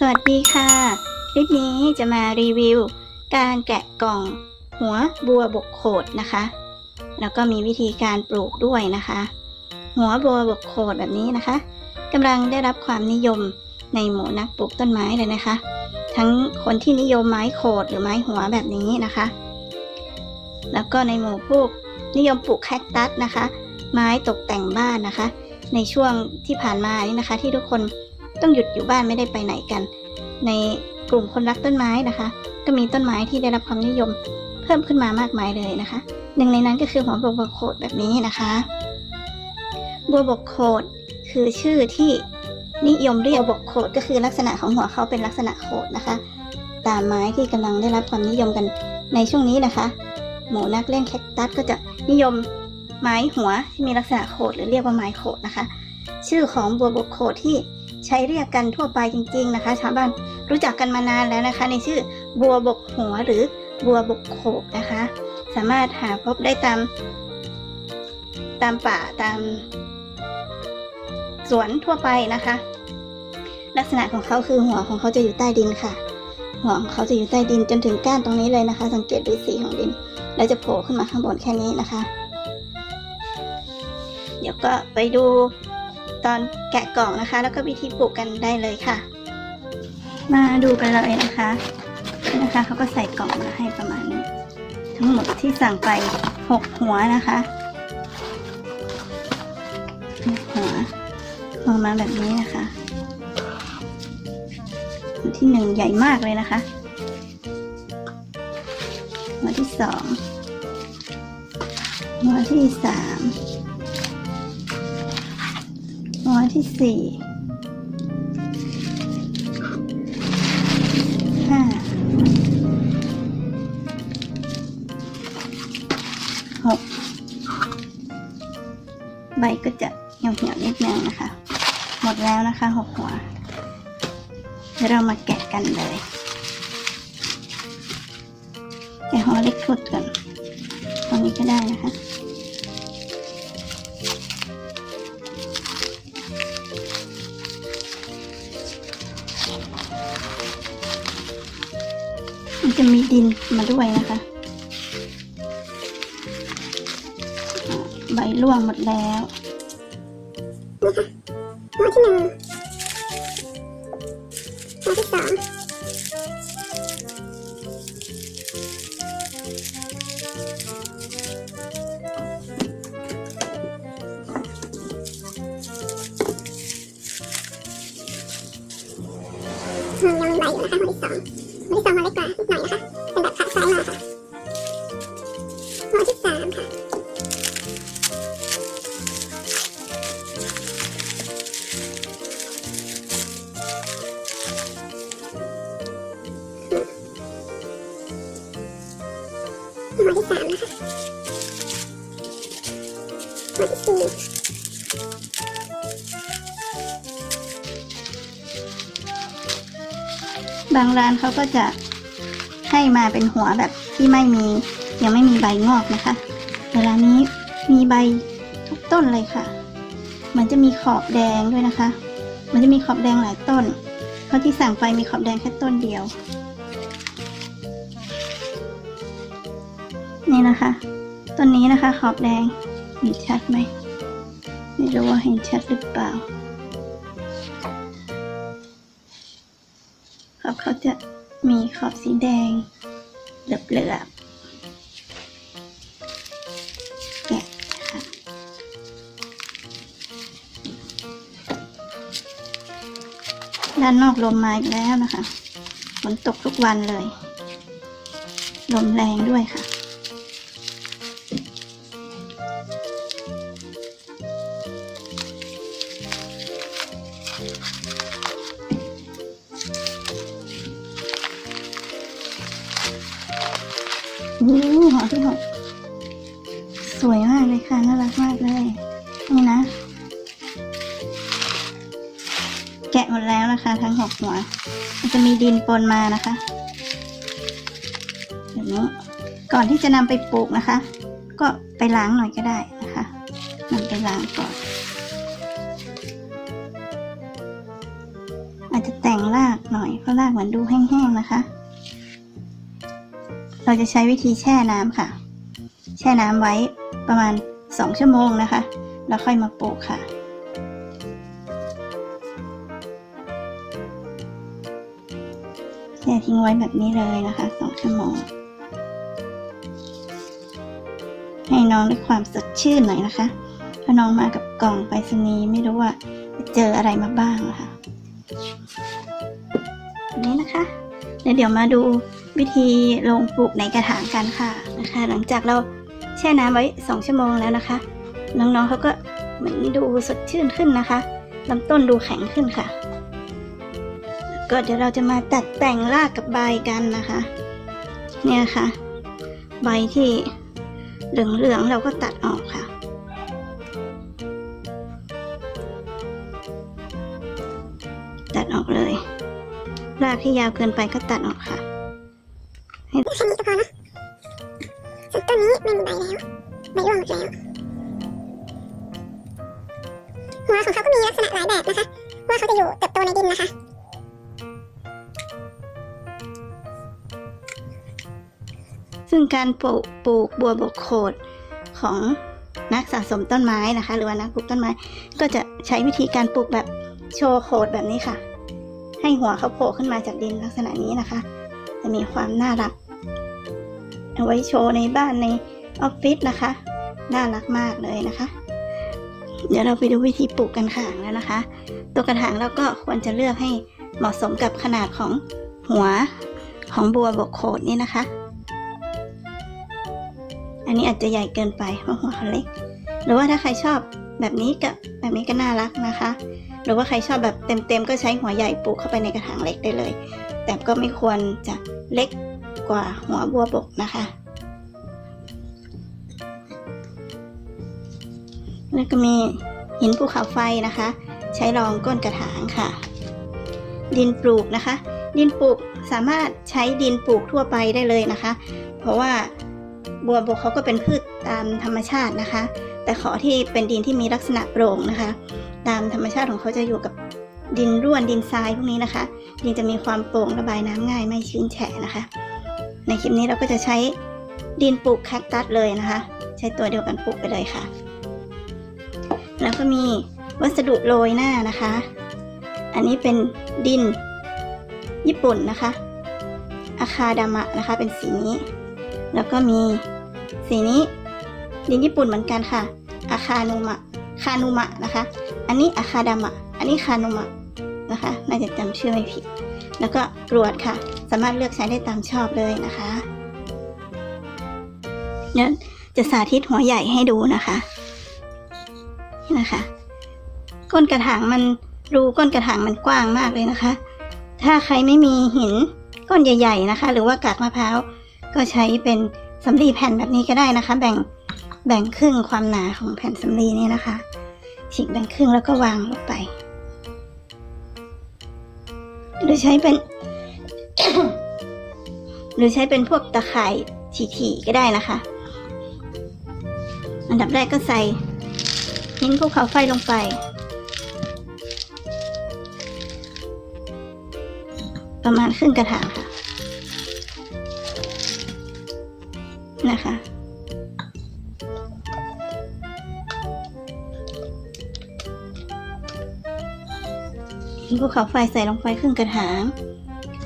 สวัสดีค่ะ คลิปนี้จะมารีวิว การแกะกล่องหัวบัวบกโขดนะคะ แล้วก็มีวิธีการปลูกด้วยนะคะ หัวบัวบกโขดแบบนี้นะคะกำลังได้รับความนิยมในหมู่นักปลูกต้นไม้เลยนะคะ ทั้งคนที่นิยมไม้โขดหรือไม้หัวแบบนี้นะคะ แล้วก็ในหมู่พวกนิยมปลูกแคคตัสนะคะ ไม้ตกแต่งบ้านนะคะ ในช่วงที่ผ่านมานี่นะคะ ที่ทุกคน ต้องหยุดอยู่บ้านไม่ได้ไปไหนกัน ในกลุ่มคนรักต้นไม้นะคะ ก็มีต้นไม้ที่ได้รับความนิยม เพิ่มขึ้นมามากมายเลยนะคะ หนึ่งในนั้นก็คือหัวบัวบกโขดแบบนี้นะคะ บัวบกโขดคือชื่อที่นิยมเรียกบกโขดก็คือลักษณะของหัวเขาเป็นลักษณะโขดนะคะ ตามไม้ที่กำลังได้รับความนิยมกันในช่วงนี้นะคะ หมูนักเล่นแคคตัสก็จะนิยมไม้หัวที่มีลักษณะโขดหรือเรียกว่าไม้โขดนะคะ ชื่อของบัวบกโขดที่ ใช้เรียกกันทั่วไปจริง ๆ นะคะชาวบ้านรู้จักกันมานานแล้วนะคะ ในชื่อบัวบกหัวหรือบัวบกโขกนะคะ สามารถหาพบได้ตาม ตามป่าตาม สวนทั่วไปนะคะ ลักษณะของเขาคือหัวของเขาจะอยู่ใต้ดินค่ะ หัวของเขาจะอยู่ใต้ดินจนถึงก้านตรงนี้เลยนะคะ สังเกตดูสีของดิน แล้วจะโผล่ขึ้นมาข้างบนแค่นี้นะคะ เดี๋ยวก็ไปดู ตอนแกะกล่องนะคะ แล้วก็วิธีปลูกกันได้เลยค่ะ มาดูกันเลยนะคะนะคะเขาก็ใส่กล่องมาให้ประมาณนี้ทั้งหมดที่สั่งไปหกหัวนะคะหกหัวออกมาแบบนี้นะคะหัวที่หนึ่งใหญ่มากเลยนะคะหัวที่สองหัวที่สาม หัวที่สี่ห้าหกใบก็จะเหี่ยวเหี่ยวๆนิดนึงนะคะ หมดแล้วนะคะหกหัวเดี๋ยวเรามาแกะกันเลย แกะหัวเล็กสุดก่อนตรงนี้ก็ได้นะคะ จะมีดินมาด้วยนะคะ ใบร่วงหมดแล้วหัวที่หนึ่งหัวที่สองอืมยังมีใบอยู่นะคะหัวที่สองหัวที่สองหัวเล็กกว่า หน่อยนะคะ เป็นแบบขาซ้ายมาค่ะหัวที่สามค่ะหัวที่สามนะคะหัวที่สี่บางร้านเขาก็จะ ให้มาเป็นหัวแบบที่ไม่มี ยังไม่มีใบงอกนะคะแต่ร้านนี้มีใบทุกต้นเลยค่ะ มันจะมีขอบแดงด้วยนะคะ มันจะมีขอบแดงหลายต้น เพราะที่สั่งไปมีขอบแดงแค่ต้นเดียว นี่นะคะ ต้นนี้นะคะขอบแดงเห็นชัดไหมไม่รู้ว่าเห็นชัดหรือเปล่าขอบเขาจะ มีขอบสีแดงเหลือบๆแกะนะคะด้านนอกลมมาอีกแล้วนะคะฝนตกทุกวันเลย ลมแรงด้วยค่ะ โอ้หัวที่หกสวยมากเลยค่ะ น่ารักมากเลย นี่นะ แกะหมดแล้วนะคะ ทั้งหกหัว มันจะมีดินปนมานะคะแบบนี้ ก่อนที่จะนำไปปลูกนะคะ ก็ไปล้างหน่อยก็ได้นะคะนำไปล้างก่อน อาจจะแตแต่งรากหน่อย เพราะรากเหมือนดูแห้งๆนะคะ เราจะใช้วิธีแช่น้ำค่ะ แช่น้ำไว้ประมาณ 2 ชั่วโมงนะคะ แล้วค่อยมาปลูกค่ะ แช่ทิ้งไว้แบบนี้เลยนะคะ 2 ชั่วโมง ให้น้องด้วยความสดชื่นหน่อยนะคะเพราะน้องมากับกล่องไปรษณีย์ไม่รู้ว่าจะเจออะไรมาบ้างนะคะนนี้นะคะ แล้วเดี๋ยวมาดู วิธีลงปลูกในกระถางกันค่ะนะคะ หลังจากเราแช่น้ำไว้ 2 ชั่วโมงแล้วนะคะ น้องๆเขาก็เหมือนดูสดชื่นขึ้นนะคะลำต้นดูแข็งขึ้นค่ะ ก็เดี๋ยวเราจะมาตัดแต่งรากกับใบกันนะคะ เนี่ยค่ะ ใบที่เหลืองๆเราก็ตัดออกค่ะตัดออกเลย รากที่ยาวเกินไปก็ตัดออกค่ะ ซึ่งการปลูกปลูกบัวบกโขดของนักสะสมต้นไม้นะคะ หรือว่านักปลูกต้นไม้ ก็จะใช้วิธีการปลูกแบบโชว์โขดแบบนี้ค่ะ ให้หัวเขาโผล่ขึ้นมาจากดินลักษณะนี้นะคะ จะมีความน่ารัก เอาไว้โชว์ในบ้านในออฟฟิศนะคะ น่ารักมากเลยนะคะ เดี๋ยวเราไปดูวิธีปลูกกันค่ะแล้วนะคะ ตัวกระถางเราก็ควรจะเลือกให้เหมาะสมกับขนาดของหัวของบัวบกโขดนี่นะคะ อันนี้อาจจะใหญ่เกินไปเพราะหัวเขาเล็ก หรือว่าถ้าใครชอบแบบนี้ก็แบบนี้ก็น่ารักนะคะ หรือว่าใครชอบแบบเต็มๆก็ใช้หัวใหญ่ปลูกเข้าไปในกระถางเล็กได้เลย แต่ก็ไม่ควรจะเล็กกว่าหัวบัวบกนะคะ แล้วก็มีหินภูเขาไฟนะคะ ใช้รองก้นกระถางค่ะ ดินปลูกนะคะ ดินปลูกสามารถใช้ดินปลูกทั่วไปได้เลยนะคะ เพราะว่า บัวบกเขาก็เป็นพืชตามธรรมชาตินะคะ แต่ขอที่เป็นดินที่มีลักษณะโปร่งนะคะ ตามธรรมชาติของเขาจะอยู่กับดินร่วนดินทรายพวกนี้นะคะ ดินจะมีความโปร่งระบายน้ำง่ายไม่ชื้นแฉะนะคะ ในคลิปนี้เราก็จะใช้ดินปลูกแคคตัสเลยนะคะ ใช้ตัวเดียวกันปลูกไปเลยค่ะ แล้วก็มีวัสดุโรยหน้านะคะ อันนี้เป็นดินญี่ปุ่นนะคะ อาคาดามะนะคะเป็นสีนี้ แล้วก็มีสีนี้ดินญี่ปุ่นเหมือนกันค่ะ อาคานุมะ คานุมะนะคะ อันนี้อาคาดามะ อันนี้คานุมะนะคะ น่าจะจำชื่อไม่ผิด แล้วก็กรวดค่ะ สามารถเลือกใช้ได้ตามชอบเลยนะคะเนี่ยจะสาธิตหัวใหญ่ให้ดูนะคะ นี่นะคะ ก้นกระถางมันรูก้นกระถางมันกว้างมากเลยนะคะ ถ้าใครไม่มีหินก้อนใหญ่ ๆนะคะ หรือว่ากากมะพร้าว ก็ใช้เป็นสำลีแผ่นแบบนี้ก็ได้นะคะ แบ่งแบ่งครึ่งความหนาของแผ่นสำลีนี่นะคะ ฉีกแบ่งครึ่งแล้วก็วางลงไป หรือใช้เป็น หรือใช้เป็นพวกตะข่ายถี่ๆก็ได้นะคะ อันดับแรกก็ใส่หินภูเขาไฟลงไป ประมาณครึ่งกระถาง ภูเขาไฟใส่ลงไปครึ่งกระถาง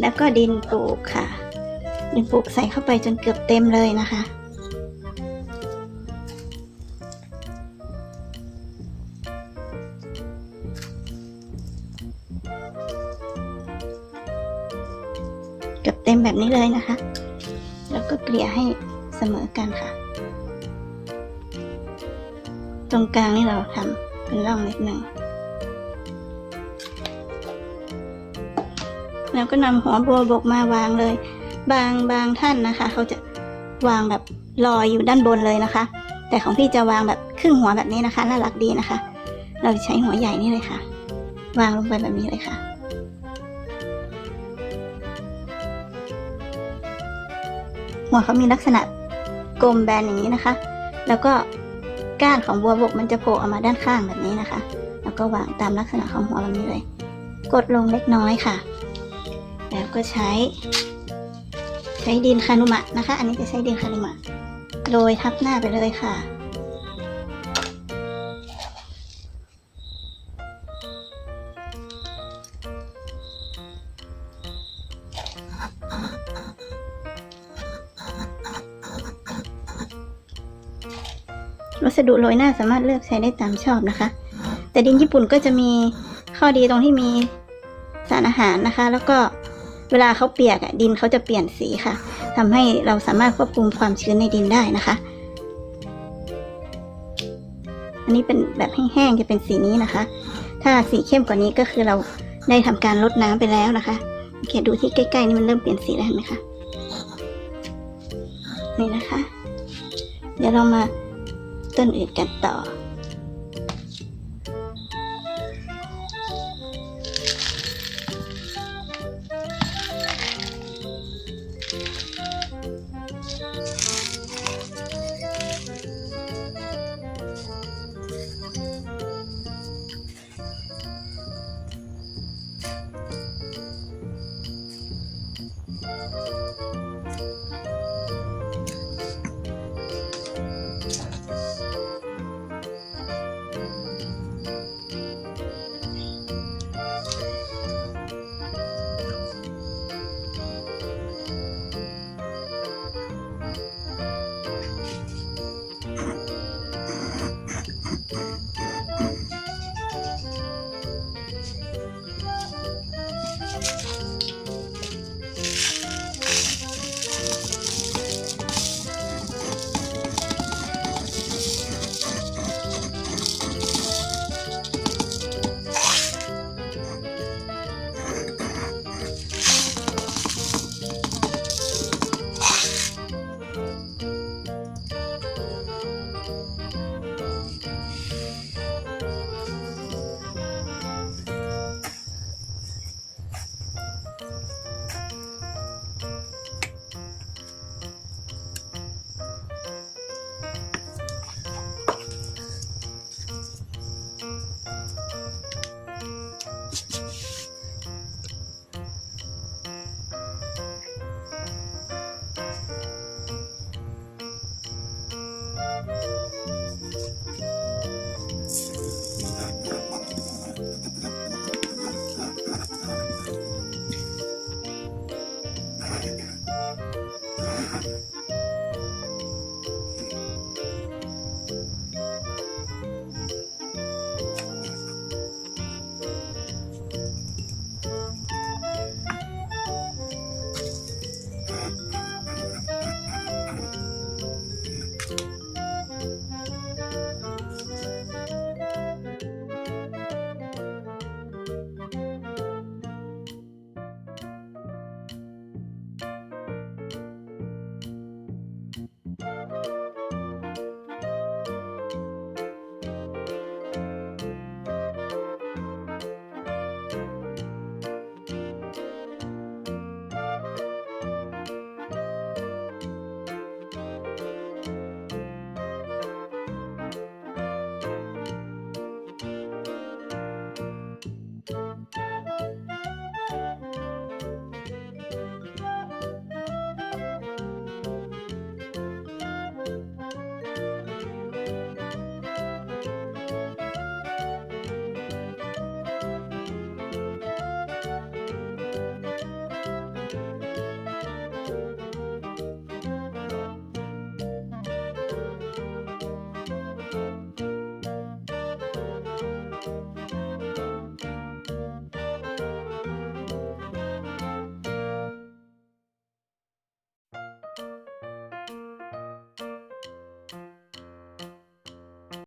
แล้วก็ดินปลูกค่ะ ดินปลูกใส่เข้าไปจนเกือบเต็มเลยนะคะ เกือบเต็มแบบนี้เลยนะคะ แล้วก็เกลี่ยให้เสมอกันค่ะ ตรงกลางนี่เราทำเป็นร่องนิดหนึ่ง แล้วก็นำหัวบัวบกมาวางเลย บางบางท่านนะคะ เขาจะวางแบบลอยอยู่ด้านบนเลยนะคะ แต่ของพี่จะวางแบบครึ่งหัวแบบนี้นะคะน่ารักดีนะคะ เราใช้หัวใหญ่นี่เลยค่ะ วางลงไปแบบนี้เลยค่ะหัวเขามีลักษณะกลมแบนอย่างนี้นะคะ แล้วก็ก้านของบัวบกมันจะโผล่ออกมาด้านข้างแบบนี้นะคะ แล้วก็วางตามลักษณะของหัวแบบนี้เลย กดลงเล็กน้อยค่ะ แล้วก็ใช้ ใช้ดินคานุมะนะคะ อันนี้จะใช้ดินคานุมะโรยทับหน้าไปเลยค่ะ วัสดุโรยหน้าสามารถเลือกใช้ได้ตามชอบนะคะ แต่ดินญี่ปุ่นก็จะมีข้อดีตรงที่มีสารอาหารนะคะ แล้วก็ เวลาเขาเปียกอะดินเขาจะเปลี่ยนสีค่ะทำให้เราสามารถควบคุมความชื้นในดินได้นะคะ อันนี้เป็นแบบแห้งๆจะเป็นสีนี้นะคะ ถ้าสีเข้มกว่านี้ก็คือเราได้ทำการลดน้ำไปแล้วนะคะโอเคดูที่ใกล้ๆนี่มันเริ่มเปลี่ยนสีแล้วเห็นไหมคะนี่นะคะ เดี๋ยวเรามาต้นอื่นกันต่อ